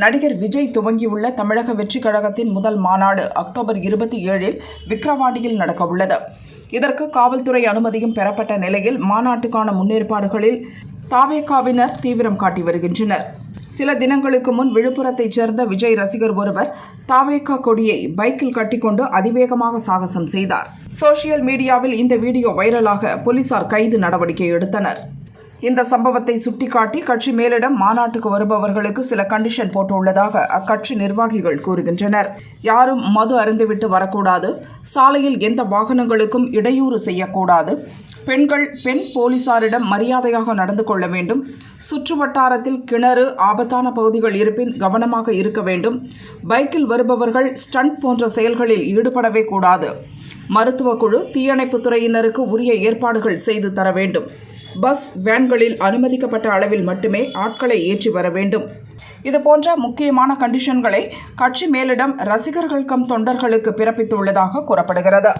நடிகர் விஜய் துவங்கியுள்ள தமிழக வெற்றி கழகத்தின் முதல் மாநாடு அக்டோபர் இருபத்தி ஏழில் விக்கிரவாண்டியில் நடக்கவுள்ளது. இதற்கு காவல்துறை அனுமதியும் பெறப்பட்ட நிலையில் மாநாட்டுக்கான முன்னேற்பாடுகளில் தாவேகாவினர் தீவிரம் காட்டி வருகின்றனர். சில தினங்களுக்கு முன் விழுப்புரத்தைச் சேர்ந்த விஜய் ரசிகர் ஒருவர் தாவேக்கா கொடியை பைக்கில் கட்டிக்கொண்டு அதிவேகமாக சாகசம் செய்தார். சோஷியல் மீடியாவில் இந்த வீடியோ வைரலாக போலீசார் கைது நடவடிக்கை எடுத்தனர். இந்த சம்பவத்தை சுட்டிக்காட்டி கட்சி மேலிடம் மாநாட்டுக்கு வருபவர்களுக்கு சில கண்டிஷன் போட்டுள்ளதாக அக்கட்சி நிர்வாகிகள் கூறுகின்றனர். யாரும் மது அருந்துவிட்டு வரக்கூடாது சாலையில் எந்த வாகனங்களுக்கும் இடையூறு செய்யக்கூடாது பெண்கள் பெண் போலீசாரிடம் மரியாதையாக நடந்து கொள்ள வேண்டும் சுற்று வட்டாரத்தில் கிணறு ஆபத்தான பகுதிகள் இருப்பின் கவனமாக இருக்க வேண்டும் பைக்கில் வருபவர்கள் ஸ்டண்ட் போன்ற செயல்களில் ஈடுபடவே கூடாது. மருத்துவ குழு தீயணைப்புத் துறையினருக்கு உரிய ஏற்பாடுகள் செய்து தர வேண்டும். பஸ் வேன்களில் அனுமதிக்கப்பட்ட அளவில் மட்டுமே ஆட்களை ஏற்றி வர வேண்டும். இது போன்ற முக்கியமான கண்டிஷன்களை கட்சி மேலிடம் ரசிகர்கள் கம் தொண்டர்களுக்கு பிறப்பித்துள்ளதாக கூறப்படுகிறது.